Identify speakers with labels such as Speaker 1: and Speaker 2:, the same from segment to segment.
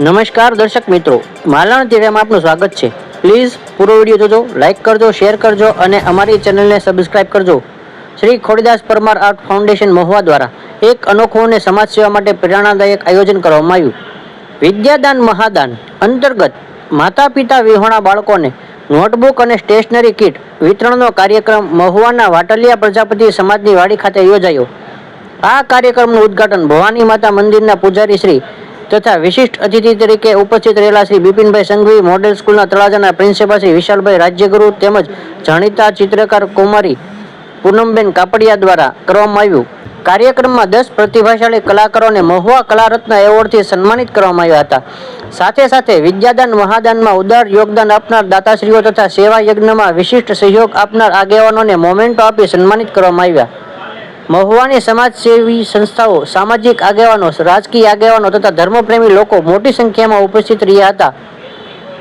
Speaker 1: નમસ્કાર દર્શક મિત્રો, માલણ ટીવીમાં આપનું સ્વાગત છે. પ્લીઝ પૂરો વીડિયો જોજો લાઇક કરજો, શેર કરજો અને અમારી ચેનલને સબસ્ક્રાઇબ કરજો. શ્રી ખોડીદાસ પરમાર આર્ટ ફાઉન્ડેશન મહુવા દ્વારા એક અનોખું અને સમાજ સેવા માટે પ્રેરણાદાયક આયોજન કરવામાં આવ્યું. વિદ્યાદાન મહાદાન અંતર્ગત માતા પિતા વિહોણા બાળકોને નોટબુક અને સ્ટેશનરી કીટ વિતરણનો કાર્યક્રમ મહુવાના વાટલિયા પ્રજાપતિ સમાજની વાડી ખાતે યોજાયો. આ કાર્યક્રમનું ઉદ્ઘાટન ભવાની માતા મંદિરના પૂજારી શ્રી તથા વિશિષ્ટ અતિથિ તરીકે ઉપસ્થિત રહેલા શ્રી બિપિનભાઈ સંઘવી, મોડેલ સ્કૂલના તળાજાના પ્રિન્સિપાલ શ્રી વિશાલભાઈ રાજ્યગુરુ તેમજ જાણીતા ચિત્રકાર કુમારી પૂનમબેન કાપડિયા દ્વારા કરવામાં આવ્યું. કાર્યક્રમમાં દસ પ્રતિભાશાળી કલાકારોને મહુવા કલારત્ન એવોર્ડથી સન્માનિત કરવામાં આવ્યા હતા. સાથે સાથે વિદ્યાદાન મહાદાનમાં ઉદાર યોગદાન આપનાર દાતાશ્રીઓ તથા સેવા યજ્ઞમાં વિશિષ્ટ સહયોગ આપનાર આગેવાનોને મોમેન્ટો આપી સન્માનિત કરવામાં આવ્યા. મહુવાની સમાજસેવી સંસ્થાઓ, સામાજિક આગેવાનો, રાજકીય આગેવાનો તથા ધર્મપ્રેમી લોકો મોટી સંખ્યામાં ઉપસ્થિત રહ્યા હતા.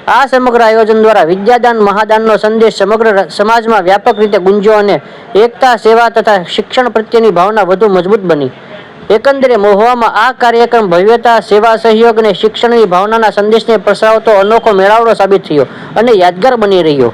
Speaker 1: આ સમગ્ર આયોજન દ્વારા વિદ્યાદાન, મહાદાનનો સંદેશ સમગ્ર સમાજમાં વ્યાપક રીતે ગુંજ્યો અને એકતા, સેવા તથા શિક્ષણ પ્રત્યેની ભાવના વધુ મજબૂત બની. એકંદરે મહુવામાં આ કાર્યક્રમ ભવ્યતા, સેવા, સહયોગ અને શિક્ષણની ભાવનાના સંદેશને પ્રસરાવતો અનોખો મેળાવડો સાબિત થયો અને યાદગાર બની રહ્યો.